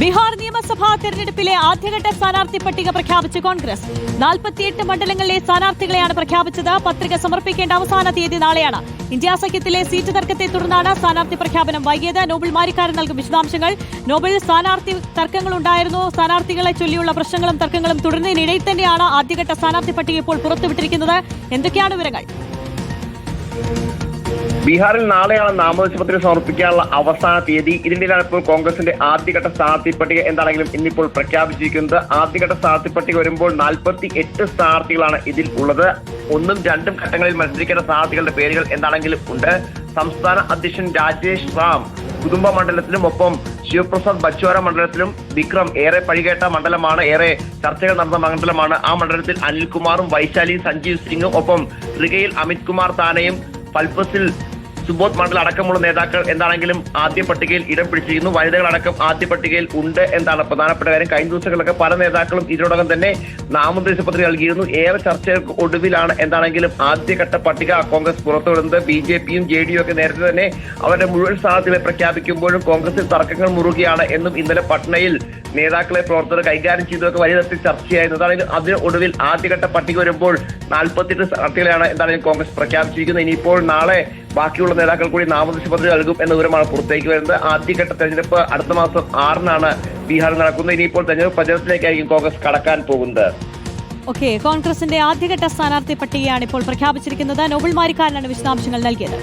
ബീഹാർ നിയമസഭാ തെരഞ്ഞെടുപ്പിലെ ആദ്യഘട്ട സ്ഥാനാർത്ഥി പട്ടിക പ്രഖ്യാപിച്ച് കോൺഗ്രസ്. നാൽപ്പത്തിയെട്ട് മണ്ഡലങ്ങളിലെ സ്ഥാനാർത്ഥികളെയാണ് പ്രഖ്യാപിച്ചത്. പത്രിക സമർപ്പിക്കേണ്ട അവസാന തീയതി നാളെയാണ്. ഇന്ത്യാ സഖ്യത്തിലെ സീറ്റ് തർക്കത്തെ തുടർന്നാണ് സ്ഥാനാർത്ഥി പ്രഖ്യാപനം വൈകിയത്. നോബിൾ മാരിക്കാരൻ നൽകും വിശദാംശങ്ങൾ. നോബിൾ സ്ഥാനാർത്ഥി തർക്കങ്ങളുണ്ടായിരുന്നു സ്ഥാനാർത്ഥികളെ ചൊല്ലിയുള്ള പ്രശ്നങ്ങളും തർക്കങ്ങളും തുടരുന്നതിനിടയിൽ തന്നെയാണ് ആദ്യഘട്ട സ്ഥാനാർത്ഥി പട്ടിക ഇപ്പോൾ പുറത്തുവിട്ടിരിക്കുന്നത്. എന്തൊക്കെയാണ് വിവരങ്ങൾ? ബീഹാറിൽ നാളെയാണ് നാമനിർദ്ദേശ പത്രിക സമർപ്പിക്കാനുള്ള അവസാന തീയതി. ഇതിനിടെയാണ് ഇപ്പോൾ കോൺഗ്രസിന്റെ ആദ്യഘട്ട സ്ഥാനാർത്ഥി പട്ടിക എന്താണെങ്കിലും ഇന്നിപ്പോൾ പ്രഖ്യാപിച്ചിരിക്കുന്നത്. ആദ്യഘട്ട സ്ഥാനാർത്ഥി പട്ടിക വരുമ്പോൾ നാൽപ്പത്തി എട്ട് സ്ഥാനാർത്ഥികളാണ് ഇതിൽ ഉള്ളത്. ഒന്നും രണ്ടും ഘട്ടങ്ങളിൽ മത്സരിക്കേണ്ട സ്ഥാനാർത്ഥികളുടെ പേരുകൾ എന്താണെങ്കിലും ഉണ്ട്. സംസ്ഥാന അധ്യക്ഷൻ രാജേഷ് റാം കുടുംബ മണ്ഡലത്തിലും ഒപ്പം ശിവപ്രസാദ് ബച്ചോര മണ്ഡലത്തിലും വിക്രം ഏറെ പഴികേട്ട മണ്ഡലമാണ് ഏറെ ചർച്ചകൾ നടന്ന മണ്ഡലമാണ്. ആ മണ്ഡലത്തിൽ അനിൽകുമാറും വൈശാലിയും സഞ്ജീവ് സിംഗും ഒപ്പം റിഗയിൽ അമിത് കുമാർ താനയും പൽപ്പസിൽ സുബോധ് മണ്ഡൽ അടക്കമുള്ള നേതാക്കൾ എന്താണെങ്കിലും ആദ്യ പട്ടികയിൽ ഇടം പിടിച്ചിരിക്കുന്നു. വനിതകളടക്കം ആദ്യ പട്ടികയിൽ ഉണ്ട് എന്നാണ് പ്രധാനപ്പെട്ട കാര്യം. കഴിഞ്ഞ ദിവസങ്ങളിലൊക്കെ പല നേതാക്കളും ഇതിനോടകം തന്നെ നാമനിർദ്ദേശ പത്രിക നൽകിയിരുന്നു. ഏറെ ചർച്ചകൾക്ക് ഒടുവിലാണ് എന്താണെങ്കിലും ആദ്യഘട്ട പട്ടിക കോൺഗ്രസ് പുറത്തുവിടുന്നത്. ബി ജെ പിയും ജെ ഡി ഒക്കെ നേരത്തെ തന്നെ അവരുടെ മുഴുവൻ സ്ഥാനാർത്ഥികളെ പ്രഖ്യാപിക്കുമ്പോഴും കോൺഗ്രസിൽ തർക്കങ്ങൾ മുറുകയാണ് എന്നും ഇന്നലെ പട്നയിൽ നേതാക്കളെ പ്രവർത്തകർ കൈകാര്യം ചെയ്തതൊക്കെ വലിയ തരത്തിൽ ചർച്ചയായിരുന്നു. അതായത് അതിന് ഒടുവിൽ ആദ്യഘട്ട പട്ടിക വരുമ്പോൾ നാൽപ്പത്തിയെട്ട് സ്ഥാനാർത്ഥികളെയാണ് എന്താണെങ്കിലും കോൺഗ്രസ് പ്രഖ്യാപിച്ചിരിക്കുന്നത്. ഇനിയിപ്പോൾ നാളെ ബാക്കിയുള്ള നേതാക്കൾ കൂടി നാമനിർദ്ദേശ പത്രിക നൽകും എന്ന വിവരമാണ് പുറത്തേക്ക് വരുന്നത്. ആദ്യഘട്ട തെരഞ്ഞെടുപ്പ് അടുത്ത മാസം ആറിനാണ് ബീഹാറിൽ നടക്കുന്നത്. ഇനിയിപ്പോൾ തെരഞ്ഞെടുപ്പ് പ്രചരണത്തിലേക്കായിരിക്കും കോൺഗ്രസ് കടക്കാൻ പോകുന്നത്. ഓക്കെ കോൺഗ്രസിന്റെ ആദ്യഘട്ട സ്ഥാനാർത്ഥി പട്ടികയാണ് ഇപ്പോൾ പ്രഖ്യാപിച്ചിരിക്കുന്നത്. നോബിൾ മാരിക്കാരനാണ് വിശദാംശങ്ങൾ നൽകിയത്.